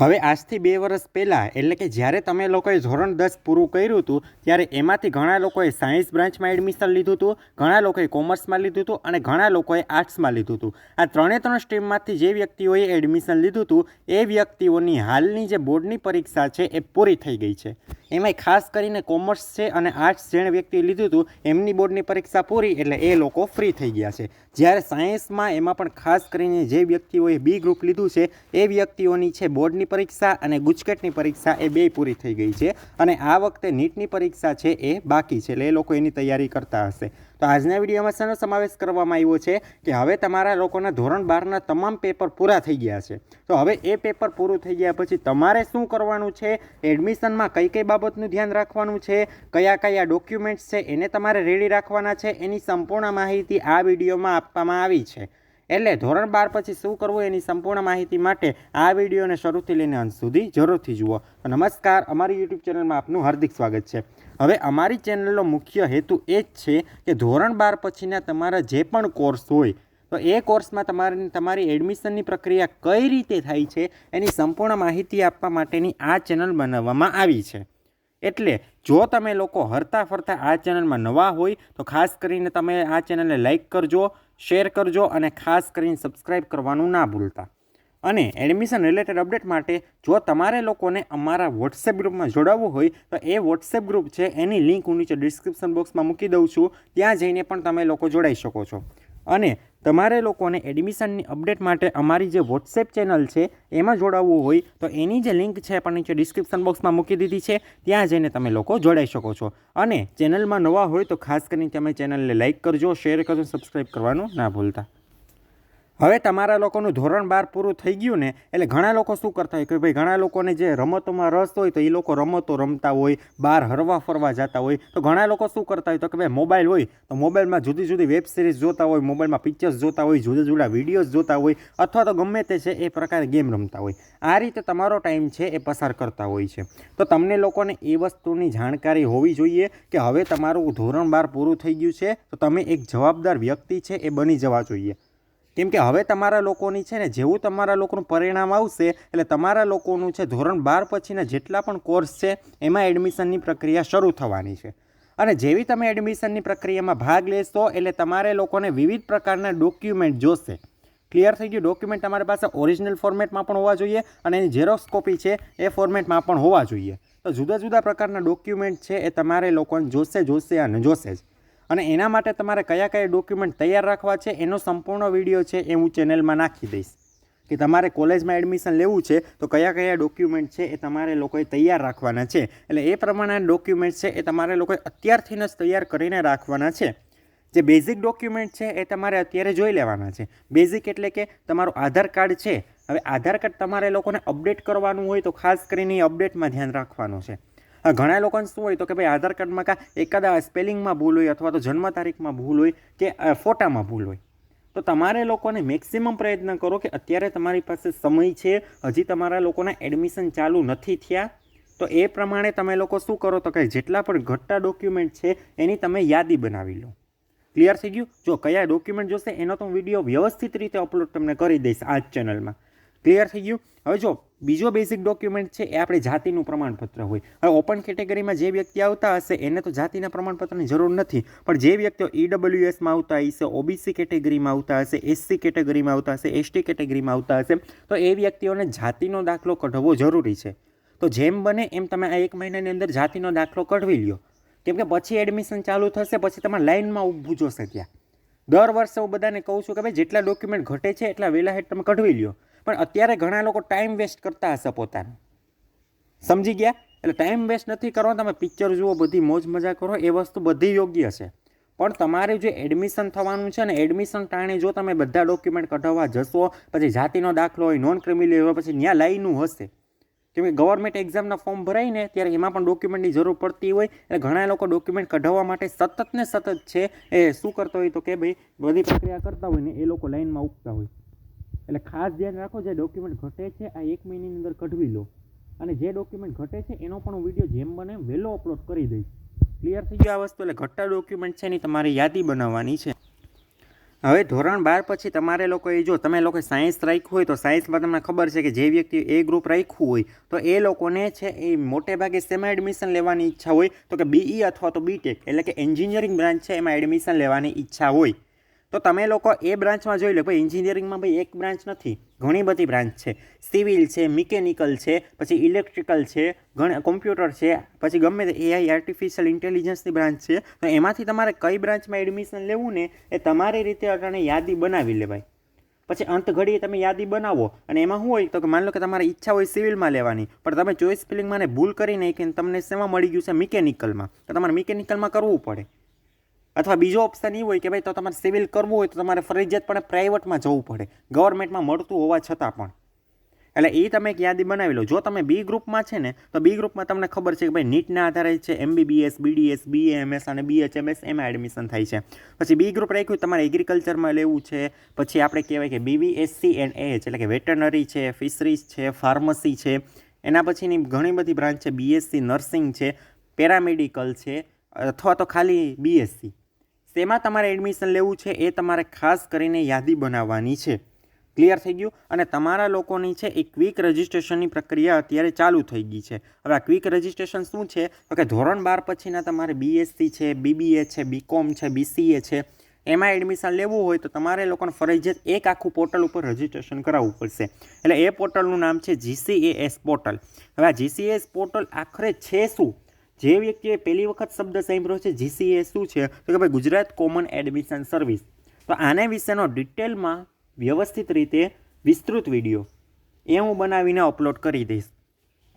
હવે આજથી બે વર્ષ પહેલાં, એટલે કે જ્યારે તમે લોકોએ ધોરણ દસ પૂરું કર્યું હતું, ત્યારે એમાંથી ઘણા લોકોએ સાયન્સ બ્રાન્ચમાં એડમિશન લીધું હતું, ઘણા લોકોએ કોમર્સમાં લીધું હતું અને ઘણા લોકોએ આર્ટ્સમાં લીધું હતું. આ ત્રણે ત્રણ સ્ટ્રીમમાંથી જે વ્યક્તિઓએ એડમિશન લીધું હતું, એ વ્યક્તિઓની હાલની જે બોર્ડની પરીક્ષા છે, એ પૂરી થઈ ગઈ છે. એમાંય ખાસ કરીને કોમર્સ છે અને આર્ટ્સ જેણે વ્યક્તિએ લીધું હતું, એમની બોર્ડની પરીક્ષા પૂરી, એટલે એ લોકો ફ્રી થઈ ગયા છે. જ્યારે સાયન્સમાં એમાં પણ ખાસ કરીને જે વ્યક્તિઓએ બી ગ્રુપ લીધું છે, એ વ્યક્તિઓની છે બોર્ડની પરીક્ષા અને ગુજકેટની પરીક્ષા એ બે પૂરી થઈ ગઈ છે અને આ વખતે નીટની પરીક્ષા છે એ બાકી છે એટલે એ લોકો એની તૈયારી કરતા હશે. તો આજના વિડીયોમાં શેનો સમાવેશ કરવામાં આવ્યો છે કે હવે તમારા લોકોના ધોરણ બારના તમામ પેપર પૂરા થઈ ગયા છે. તો હવે એ પેપર પૂરું થઈ ગયા પછી તમારે શું કરવાનું છે? એડમિશનમાં કઈ કઈ બાબતનું ધ્યાન રાખવાનું છે? કયા કયા ડોક્યુમેન્ટ્સ છે? એને તમારે રેડી રાખવાના છે? એની સંપૂર્ણ માહિતી આ વિડીયોમાં આપવામાં આવી છે. એટલે ધોરણ બાર પછી શું કરવું એની સંપૂર્ણ માહિતી માટે આ વિડીયોને શરૂથી લઈને અંત સુધી જરૂરથી જુઓ. નમસ્કાર, અમારી યુટ્યુબ ચેનલમાં આપનું હાર્દિક સ્વાગત છે. હવે અમારી ચેનલનો મુખ્ય હેતુ એ જ છે કે ધોરણ બાર પછીના તમારા જે પણ કોર્સ હોય, તો એ કોર્સમાં તમારી તમારી એડમિશનની પ્રક્રિયા કઈ રીતે થાય છે એની સંપૂર્ણ માહિતી આપવા માટેની આ ચેનલ બનાવવામાં આવી છે. એટલે જો તમે લોકો હરતા ફરતા આ ચેનલમાં નવા હોય, તો ખાસ કરીને તમે આ ચેનલને લાઇક કરજો શેર કરજો અને ખાસ કરીને સબસ્ક્રાઈબ કરવાનું ના ભૂલતા. અને એડમિશન રિલેટેડ અપડેટ માટે જો તમારે લોકોને અમારા વોટ્સએપ ગ્રુપમાં જોડાવવું હોય, તો એ વોટ્સએપ ગ્રુપ છે, એની લિંક હું નીચે ડિસ્ક્રિપ્શન બોક્સમાં મૂકી દઉં છું. ત્યાં જઈને પણ તમે લોકો જોડાઈ શકો છો. અને તમારે લોકોને એડમિશનની અપડેટ માટે અમારી જે વોટ્સએપ ચેનલ છે, એમાં જોડાવવું હોય તો એની જે લિંક છે, પણ નીચે ડિસ્ક્રિપ્શન બોક્સમાં મૂકી દીધી છે, ત્યાં જઈને તમે લોકો જોડાઈ શકો છો. અને ચેનલમાં નવા હોય તો ખાસ કરીને તમે ચેનલને લાઇક કરજો શેર કરજો સબસ્ક્રાઈબ કરવાનું ના ભૂલતા. હવે તમારા લોકોનું ધોરણ બાર પૂરું થઈ ગયું ને, એટલે ઘણા લોકો શું કરતા હોય કે ભાઈ ઘણા લોકોને જે રમતોમાં રસ હોય તો એ લોકો રમતો રમતા હોય, બહાર હરવા ફરવા જતા હોય. તો ઘણા લોકો શું કરતા હોય તો કે ભાઈ મોબાઈલ હોય તો મોબાઈલમાં જુદી જુદી વેબ સિરીઝ જોતા હોય, મોબાઈલમાં પિક્ચર્સ જોતા હોય, જુદા જુદા વિડીયોઝ જોતા હોય, અથવા તો ગમે તે છે એ પ્રકારે ગેમ રમતા હોય. આ રીતે તમારો ટાઈમ છે એ પસાર કરતા હોય છે. તો તમને લોકોને એ વસ્તુની જાણકારી હોવી જોઈએ કે હવે તમારું ધોરણ બાર પૂરું થઈ ગયું છે, તો તમે એક જવાબદાર વ્યક્તિ છે એ બની જવા જોઈએ. કેમ કે હવે તમારા લોકોની છે ને, જેવું તમારા લોકોનું પરિણામ આવશે, એટલે તમારા લોકોનું છે ધોરણ બાર પછીના જેટલા પણ કોર્સ છે, એમાં એડમિશનની પ્રક્રિયા શરૂ થવાની છે. અને જેવી તમે એડમિશનની પ્રક્રિયામાં ભાગ લેશો, એટલે તમારે લોકોને વિવિધ પ્રકારના ડોક્યુમેન્ટ જોશે. ક્લિયર થઈ ગયું? ડોક્યુમેન્ટ તમારી પાસે ઓરિજિનલ ફોર્મેટમાં પણ હોવા જોઈએ અને એની ઝેરોક્સ કોપી છે, એ ફોર્મેટમાં પણ હોવા જોઈએ. તો જુદા જુદા પ્રકારના ડોક્યુમેન્ટ છે, એ તમારે લોકોને જોશે જોશે અને જોશે જ. અને એના માટે તમારે કયા કયા ડોક્યુમેન્ટ તૈયાર રાખવા છે, એનો સંપૂર્ણ વીડિયો છે એ હું ચેનલમાં નાખી દઈશ. કે તમારે કોલેજમાં એડમિશન લેવું છે, તો કયા કયા ડોક્યુમેન્ટ છે એ તમારે લોકોએ તૈયાર રાખવાના છે. એટલે એ પ્રમાણે ડોક્યુમેન્ટ છે એ તમારે લોકોએ અત્યારથી જ તૈયાર કરીને રાખવાના છે. જે બેઝિક ડોક્યુમેન્ટ છે એ તમારે અત્યારે જોઈ લેવાના છે. બેઝિક એટલે કે તમારું આધાર કાર્ડ છે. હવે આધાર કાર્ડ તમારે લોકોને અપડેટ કરવાનું હોય તો ખાસ કરીને એ અપડેટમાં ધ્યાન રાખવાનું છે. ઘણા લોકોને શું હોય તો કે ભાઈ આધાર કાર્ડમાં કાં એકાદા સ્પેલિંગમાં ભૂલ હોય અથવા તો જન્મ તારીખમાં ભૂલ હોય કે ફોટામાં ભૂલ હોય. તો તમારે લોકોને મેક્સિમમ પ્રયત્ન કરો કે અત્યારે તમારી પાસે સમય છે, હજી તમારા લોકોના એડમિશન ચાલુ નથી થયા, તો એ પ્રમાણે તમે લોકો શું કરો તો કે જેટલા પણ ઘટતા ડોક્યુમેન્ટ છે, એની તમે યાદી બનાવી લો. ક્લિયર થઈ ગયું? જો કયા ડોક્યુમેન્ટ જોશે, એનો તો હું વીડિયો વ્યવસ્થિત રીતે અપલોડ તમને કરી દઈશ આ જ ચેનલમાં ક્લિયર થઈ ગયું? હવે જો, બીજો બેઝિક ડોક્યુમેન્ટ છે, એ આપણે જાતિનું પ્રમાણપત્ર હોય. હવે ઓપન કેટેગરીમાં જે વ્યક્તિ આવતા હશે, એને તો જાતિના પ્રમાણપત્રની જરૂર નથી. પણ જે વ્યક્તિઓ ઈડબ્લ્યુએસમાં આવતા હશે ઓબીસી કેટેગરીમાં આવતા હશે એસસી કેટેગરીમાં આવતા હશે એસટી કેટેગરીમાં આવતા હશે, તો એ વ્યક્તિઓને જાતિનો દાખલો કઢાવવો જરૂરી છે. તો જેમ બને એમ તમે આ એક મહિનાની અંદર જાતિનો દાખલો કઢવી લ્યો. કેમ કે પછી એડમિશન ચાલુ થશે, પછી તમારે લાઇનમાં ઊભું જોશે ત્યાં. દર વર્ષે હું બધાને કહું છું કે ભાઈ, જેટલા ડોક્યુમેન્ટ ઘટે છે, એટલા વહેલા હેઠ તમે કઢવી લ્યો. પણ અત્યારે ઘણા લોકો ટાઈમ વેસ્ટ કરતા હશે પોતાનો. સમજી ગયા? એટલે ટાઈમ વેસ્ટ નથી કરો તમે પિક્ચર જુઓ, બધી મોજ મજા કરો, એ વસ્તુ બધી યોગ્ય છે પણ તમારે જે એડમિશન થવાનું છે ને એડમિશન ટાણે જો તમે બધા ડોક્યુમેન્ટ કઢાવવા જશો, પછી જાતિનો દાખલો હોય નોન ક્રિમિનલ હોય, પછી ત્યાં લાઈનું હશે. કેમ ગવર્મેન્ટ એક્ઝામના ફોર્મ ભરાય ને, ત્યારે એમાં પણ ડોક્યુમેન્ટની જરૂર પડતી હોય, એટલે ઘણા લોકો ડોક્યુમેન્ટ કઢાવવા માટે સતત ને સતત છે, એ શું કરતો હોય તો કે ભાઈ બધી પ્રક્રિયા કરતા હોય ને, એ લોકો લાઈનમાં ઉગતા હોય. એટલે ખાસ ધ્યાન રાખો, જે ડોક્યુમેન્ટ ઘટે છે, આ એક મહિનાની અંદર કઢવી લો. અને જે ડોક્યુમેન્ટ ઘટે છે, એનો પણ હું વીડિયો જેમ બને વહેલો અપલોડ કરી દઈશ. ક્લિયર થઈ ગયો આ વસ્તુ? એટલે ઘટતા ડોક્યુમેન્ટ છે એની તમારે યાદી બનાવવાની છે. હવે ધોરણ બાર પછી તમારે લોકોએ જો, તમે લોકોએ સાયન્સ રાખ્યું હોય તો સાયન્સમાં તમને ખબર છે કે જે વ્યક્તિ એ ગ્રુપ રાખ્યું હોય, તો એ લોકોને છે એ મોટે ભાગે સેમાં એડમિશન લેવાની ઈચ્છા હોય, તો કે બીઈ અથવા તો બીટેક એટલે કે એન્જિનિયરિંગ બ્રાન્ચ છે, એમાં એડમિશન લેવાની ઈચ્છા હોય. તો તમે લોકો એ બ્રાન્ચમાં જોઈ લો, ભાઈ, એન્જિનિયરિંગમાં ભાઈ એક બ્રાન્ચ નથી. ઘણી બધી બ્રાન્ચ છે. સિવિલ છે, મિકેનિકલ છે, પછી ઇલેક્ટ્રિકલ છે ઘણા કોમ્પ્યુટર છે, પછી ગમે તે એઆઈ આર્ટિફિશિયલ ઇન્ટેલિજન્સની બ્રાન્ચ છે. તો એમાંથી તમારે કઈ બ્રાન્ચમાં એડમિશન લેવું ને એ તમારી રીતે અટાણે યાદી બનાવી લેવાય પછી અંત ઘડીએ તમે યાદી બનાવો અને એમાં શું હોય તો કે માની લો કે તમારી ઈચ્છા હોય સિવિલમાં લેવાની, પણ તમે ચોઈસ ફિલિંગમાં ભૂલ કરી નાખીને તમને શેમાં મળી ગયું છે મિકેનિકલમાં? તો તમારે મિકેનિકલમાં કરવું પડે. અથવા બીજો ઓપ્શન એ હોય કે ભાઈ તો તમારે સિવિલ કરવું હોય તો તમારે ફરજિયાતપણે પ્રાઇવેટમાં જવું પડે. ગવર્મેન્ટમાં મળતું હોવા છતાં પણ. એટલે એ તમે એક યાદી બનાવી લો. જો તમે બી ગ્રુપમાં છે ને, તો બી ગ્રુપમાં તમને ખબર છે કે ભાઈ નીટના આધારે છે એમબીબીએસ બીડીએસ બીએમએસ અને બીએચએમએસ એમાં એડમિશન થાય છે. પછી બી ગ્રુપ રાખ્યું, તમારે એગ્રીકલ્ચરમાં લેવું છે. પછી આપણે કહેવાય કે બીવીએસસી એન્ડ એચ એટલે કે વેટરનરી છે ફિશરીઝ છે ફાર્મસી છે. એના પછીની ઘણી બધી બ્રાન્ચ છે બીએસસી નર્સિંગ છે પેરામેડિકલ છે, અથવા તો ખાલી બીએસસી શેમાં તમારે એડમિશન લેવું છે એ તમારે ખાસ કરીને યાદી બનાવવાની છે. ક્લિયર થઈ ગયું? અને તમારા લોકોની છે એ ક્વિક રજિસ્ટ્રેશનની પ્રક્રિયા અત્યારે ચાલુ થઈ ગઈ છે. હવે આ ક્વિક રજિસ્ટ્રેશન શું છે? તો કે ધોરણ બાર પછીના તમારે બીએસસી છે બીબીએ છે બીકોમ છે બીસીએ છે, એમાં એડમિશન લેવું હોય તો તમારે લોકોને ફરજિયાત એક આખું પોર્ટલ ઉપર રજિસ્ટ્રેશન કરાવવું પડશે. એટલે એ પોર્ટલનું નામ છે જીસીએએસ પોર્ટલ હવે આ જીસીએસ પોર્ટલ આખરે છે શું? જે વ્યક્તિએ પહેલી વખત શબ્દ સાંભળ્યો છે જીસીએ શું છે? તો કે ભાઈ, ગુજરાત કોમન એડમિશન સર્વિસ તો આને વિશેનો ડિટેલમાં વ્યવસ્થિત રીતે વિસ્તૃત વીડિયો એ હું બનાવીને અપલોડ કરી દઈશ.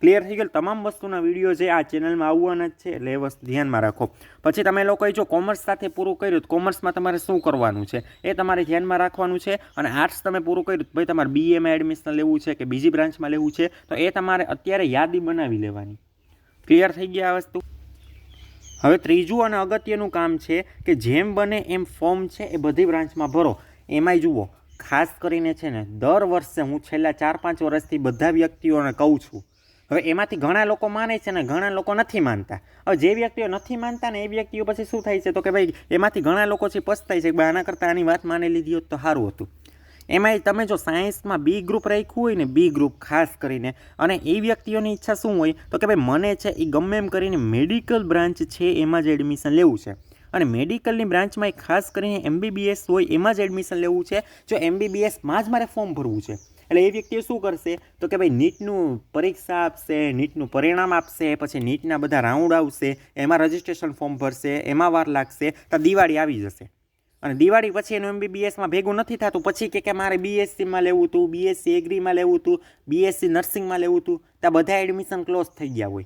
ક્લિયર થઈ ગયેલ તમામ વસ્તુના વીડિયો છે આ ચેનલમાં આવવાના જ છે, એટલે એ વસ્તુ ધ્યાનમાં રાખો. પછી તમે લોકોએ જો કોમર્સ સાથે પૂરું કર્યું કોમર્સમાં તમારે શું કરવાનું છે? એ તમારે ધ્યાનમાં રાખવાનું છે અને આર્ટ્સ તમે પૂરું કર્યું ભાઈ તમારે બીએમાં એડમિશન લેવું છે કે બીજી બ્રાન્ચમાં લેવું છે, તો એ તમારે અત્યારે યાદી બનાવી લેવાની. ક્લિયર થઈ ગયા આ વસ્તુ? હવે ત્રીજું અને અગત્યનું કામ છે કે જેમ બને એમ ફોર્મ છે એ બધી બ્રાન્ચમાં ભરો. એમાંય જુઓ, ખાસ કરીને છે ને, દર વર્ષે હું છેલ્લા ચાર, પાંચ વર્ષથી બધા વ્યક્તિઓને કહું છું, હવે એમાંથી ઘણા લોકો માને છે ને ઘણા લોકો નથી માનતા. હવે જે વ્યક્તિઓ નથી માનતા ને એ વ્યક્તિઓ પછી શું થાય છે? તો કે ભાઈ, એમાંથી ઘણા લોકો છે પસ્તાય છે કે આના કરતાં આની વાત માની લીધી હોત તો સારું હતું. એમાંય તમે જો સાયન્સમાં બી ગ્રુપ રાખ્યું હોય ને બી ગ્રુપ ખાસ કરીને, અને એ વ્યક્તિઓની ઈચ્છા શું હોય, તો કે ભાઈ મને છે એ ગમે એમ કરીને મેડિકલ બ્રાન્ચ છે એમાં જ એડમિશન લેવું છે. અને મેડિકલની બ્રાન્ચમાં ખાસ કરીને એમબીબીએસ હોય એમાં જ એડમિશન લેવું છે. જો એમબીબીએસમાં જ મારે ફોર્મ ભરવું છે, એટલે એ વ્યક્તિએ શું કરશે? તો કે ભાઈ નીટનું પરીક્ષા આપશે, નીટનું પરિણામ આપશે, પછી નીટના બધા રાઉન્ડ આવશે, એમાં રજિસ્ટ્રેશન ફોર્મ ભરશે, એમાં વાર લાગશે, તો દિવાળી આવી જશે. અને દિવાળી પછી એનું એમબીબીએસમાં ભેગું નથી થતું. પછી કે કે મારે બીએસસીમાં લેવું હતું બીએસસી એગ્રીમાં લેવું હતું બીએસસી નર્સિંગમાં લેવું હતું ત્યાં બધા એડમિશન ક્લોઝ થઈ ગયા હોય.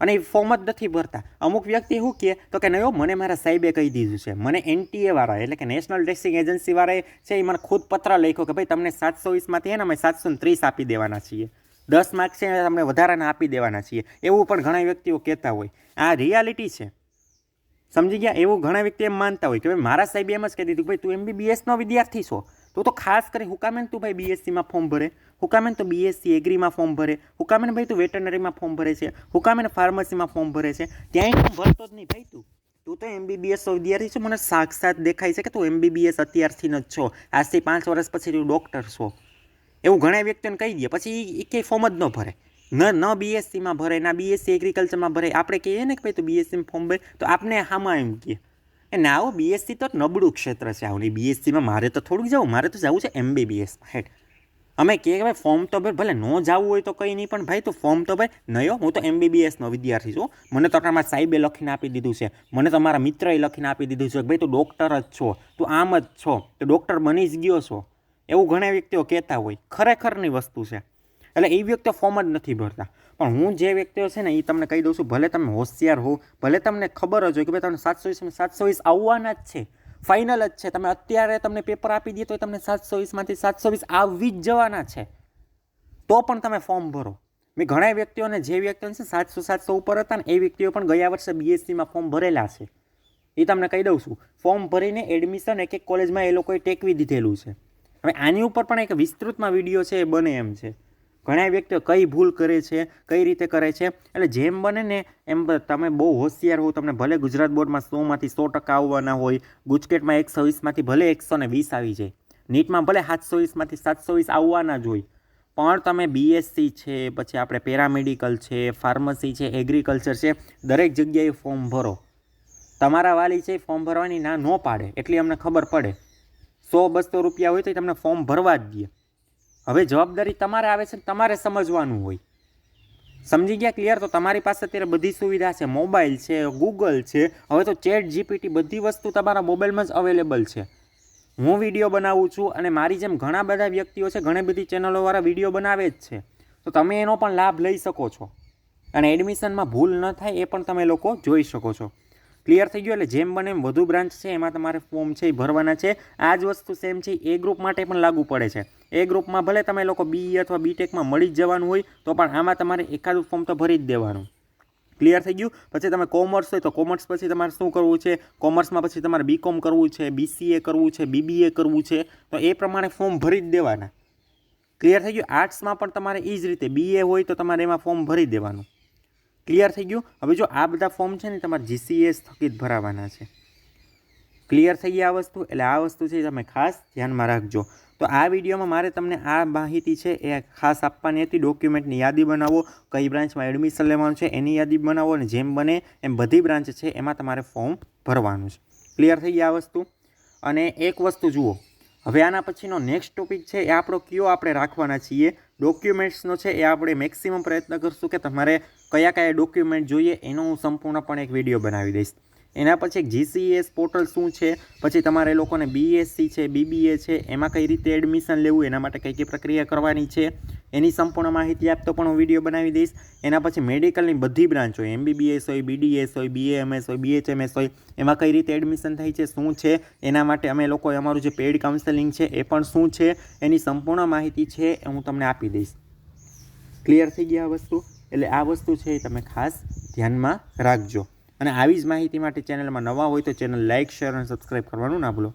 અને એ ફોર્મ જ નથી ભરતા. અમુક વ્યક્તિ શું કહે તો કે નહીં મને મારા સાહેબે કહી દીધું છે. મને એનટીએ વાળા, એટલે કે નેશનલ ટેસ્ટિંગ એજન્સી વાળાએ છે, એ મને ખુદ પત્ર લખ્યો કે ભાઈ, તમને સાતસો વીસમાંથી એને અમે સાતસો ત્રીસ આપી દેવાના છીએ. દસ માર્ક્સ છે તમને વધારાના આપી દેવાના છીએ. એવું પણ ઘણા વ્યક્તિઓ કહેતા હોય. આ રિયાલિટી છે. સમજી ગયા? એવું ઘણા વ્યક્તિ એમ માનતા હોય કે ભાઈ મારા સાહેબ એમ જ કહી દીધું ભાઈ તું એમબીબીએસનો વિદ્યાર્થી છો. તો તો ખાસ કરી હુકામેન તું ભાઈ બીએસસીમાં ફોર્મ ભરે. હુકામેન તો બીએસસી એગ્રીમાં ફોર્મ ભરે. હુકામેન ભાઈ તું વેટરનરીમાં ફોર્મ ભરે છે. હુકામેન ફાર્મસીમાં ફોર્મ ભરે છે. ત્યાંય તું ભરતો જ નહીં ભાઈ તું. તું તો એમબીબીએસનો વિદ્યાર્થી છો. મને સાક્ષાત દેખાય છે કે તું એમબીબીએસ અત્યારથી જ છો. આજથી પાંચ વર્ષ પછી તું ડૉક્ટર છો. એવું ઘણા વ્યક્તિઓને કહી દે. પછી એ કંઈ ફોર્મ જ ન ભરે. ન ન બીએસસીમાં ભરે ના બીએસસી એગ્રીકલ્ચરમાં ભરે આપણે કહીએ ને કે ભાઈ તું બીએસસીમાં ફોર્મ ભરે, તો આપણે હામાં એમ કહીએ એ ના આવો બીએસસી તો નબળું ક્ષેત્ર છે આવું નહીં. બીએસસીમાં મારે તો થોડુંક જવું, મારે તો જવું છે એમબીબીએસમાં હેઠ અમે કહીએ કે ભાઈ ફોર્મ તો ભાઈ ભલે ન જવું હોય તો કંઈ નહીં, પણ ભાઈ તું ફોર્મ તો ભાઈ નહીં હું તો એમબીબીએસનો વિદ્યાર્થી છું. મને તો તમારા સાહેબે લખીને આપી દીધું છે. મને તો મારા મિત્રએ લખીને આપી દીધું છે કે ભાઈ તું ડૉક્ટર જ છો. તું આમ જ છો. તો ડૉક્ટર બની જ ગયો છો. એવું ઘણા વ્યક્તિઓ કહેતા હોય. ખરેખરની વસ્તુ છે. એટલે એ વ્યક્તિઓ ફોર્મ જ નથી ભરતા. પણ હું જે વ્યક્તિઓ છે ને એ તમને કહી દઉં છું, ભલે તમે હોશિયાર હો, ભલે તમને ખબર જ હોય કે ભાઈ તમને સાતસો વીસમાં સાતસો વીસ આવવાના જ છે. ફાઇનલ જ છે. તમે અત્યારે તમને પેપર આપી દઈએ તો તમને સાતસો વીસમાંથી સાતસો વીસ આવી જ જવાના છે. તો પણ તમે ફોર્મ ભરો. મેં ઘણા વ્યક્તિઓને, જે વ્યક્તિઓને છે સાતસો સાતસો ઉપર હતા ને, એ વ્યક્તિઓ પણ ગયા વર્ષે બીએસસીમાં ફોર્મ ભરેલા છે. એ તમને કહી દઉં છું. ફોર્મ ભરીને એડમિશન એક એક કોલેજમાં એ લોકોએ ટેકવી દીધેલું છે. હવે આની ઉપર પણ એક વિસ્તૃતમાં વીડિયો છે, એ બને એમ છે. ઘણા વ્યક્તિઓ કઈ ભૂલ કરે છે, કઈ રીતે કરે છે, એટલે જેમ બને ને એમ તમે બહુ હોશિયાર હો તમને ભલે ગુજરાત બોર્ડમાં સોમાંથી સો ટકા આવવાના હોય, ગુજકેટમાં એકસો વીસમાંથી ભલે એકસો ને વીસ આવી જાય, નીટમાં ભલે સાતસો વીસમાંથી સાતસો વીસ આવવાના જ હોય, પણ તમે બીએસસી છે, પછી આપણે પેરામેડિકલ છે, ફાર્મસી છે, એગ્રીકલ્ચર છે, દરેક જગ્યાએ ફોર્મ ભરો. તમારા વાલી છે ફોર્મ ભરવાની ના ન પાડે, એટલી અમને ખબર પડે. સો બસો રૂપિયા હોય તો તમને ફોર્મ ભરવા જ દે. હવે જવાબદારી તમારે આવે છે તમારે સમજવાનું હોય. સમજી ગયા? ક્લિયર તો તમારી પાસે અત્યારે બધી સુવિધા છે. મોબાઈલ છે ગૂગલ છે. હવે તો ચેટ જીપીટી બધી વસ્તુ તમારા મોબાઈલમાં જ અવેલેબલ છે. હું વીડિયો બનાવું છું અને મારી જેમ ઘણા બધા વ્યક્તિઓ છે, ઘણી બધી ચેનલોવાળા વીડિયો બનાવે જ છે. તો તમે એનો પણ લાભ લઈ શકો છો. અને એડમિશનમાં ભૂલ ન થાય એ પણ તમે લોકો જોઈ શકો છો. ક્લિયર થઈ ગયું એટલે જેમ બને એમ વધુ બ્રાન્ચ છે, એમાં તમારે ફોર્મ છે એ ભરવાના છે. આ જ વસ્તુ સેમ છે, એ ગ્રુપ માટે પણ લાગુ પડે છે. એ ગ્રુપમાં ભલે તમે લોકો બી અથવા બીટેકમાં મળી જ જવાનું હોય, તો પણ આમાં તમારે એકાદું ફોર્મ તો ભરી જ દેવાનું. ક્લિયર થઈ ગયું? પછી તમે કોમર્સ હોય તો કોમર્સ પછી તમારે શું કરવું છે? કોમર્સમાં પછી તમારે બીકોમ કરવું છે બીસીએ કરવું છે બીબીએ કરવું છે, તો એ પ્રમાણે ફોર્મ ભરી જ દેવાના. ક્લિયર થઈ ગયું? આર્ટ્સમાં પણ તમારે એ જ રીતે બીએ હોય તો તમારે એમાં ફોર્મ ભરી દેવાનું. ક્લિયર થઈ ગયું? હવે જો આ બધા ફોર્મ છે ને તમારે જીસીએસ થકી ભરાવાના છે. ક્લિયર થઈ ગઈ આ વસ્તુ? એટલે આ વસ્તુ છે તમે ખાસ ધ્યાનમાં રાખજો. તો આ વિડીયોમાં મારે તમને આ માહિતી છે એ ખાસ આપવાની હતી. ડોક્યુમેન્ટની યાદી બનાવો. કઈ બ્રાન્ચમાં એડમિશન લેવાનું છે એની યાદી બનાવો અને જેમ બને એમ બધી બ્રાન્ચ છે એમાં તમારે ફોર્મ ભરવાનું છે. ક્લિયર થઈ ગયા આ વસ્તુ? અને એક વસ્તુ જુઓ. હવે આના પછીનો નેક્સ્ટ ટોપિક છે એ આપણો કયો આપણે રાખવાના છીએ? ડોક્યુમેન્ટ્સનો છે એ આપણે મેક્સિમમ પ્રયત્ન કરશું કે તમારે કયા કયા ડોક્યુમેન્ટ જોઈએ એનો હું સંપૂર્ણપણે એક વીડિયો બનાવી દઈશ. એના પછી એક જીસીએસ પોર્ટલ શું છે? પછી તમારે લોકોને બીએસસી છે બીબીએ છે, એમાં કઈ રીતે એડમિશન લેવું, એના માટે કઈ કઈ પ્રક્રિયા કરવાની છે, એની સંપૂર્ણ માહિતી આપતો પણ હું વીડિયો બનાવી દઈશ. એના પછી મેડિકલની બધી બ્રાન્ચ હોય એમબીબીએસ હોય બીડીએસ હોય બીએએમએસ હોય બીએચએમએસ હોય, એમાં કઈ રીતે એડમિશન થાય છે, શું છે, એના માટે અમે લોકોએ અમારું જે પેઇડ કાઉન્સેલિંગ છે, એ પણ શું છે, એની સંપૂર્ણ માહિતી છે હું તમને આપી દઈશ. ક્લિયર થઈ ગયા વસ્તુ? એટલે આ વસ્તુ છે એ તમે ખાસ ધ્યાનમાં રાખજો. અને આવી જ માહિતી માટે ચેનલમાં નવા હોય તો ચેનલ લાઇક શેર અને સબસ્ક્રાઈબ કરવાનું ના ભૂલો.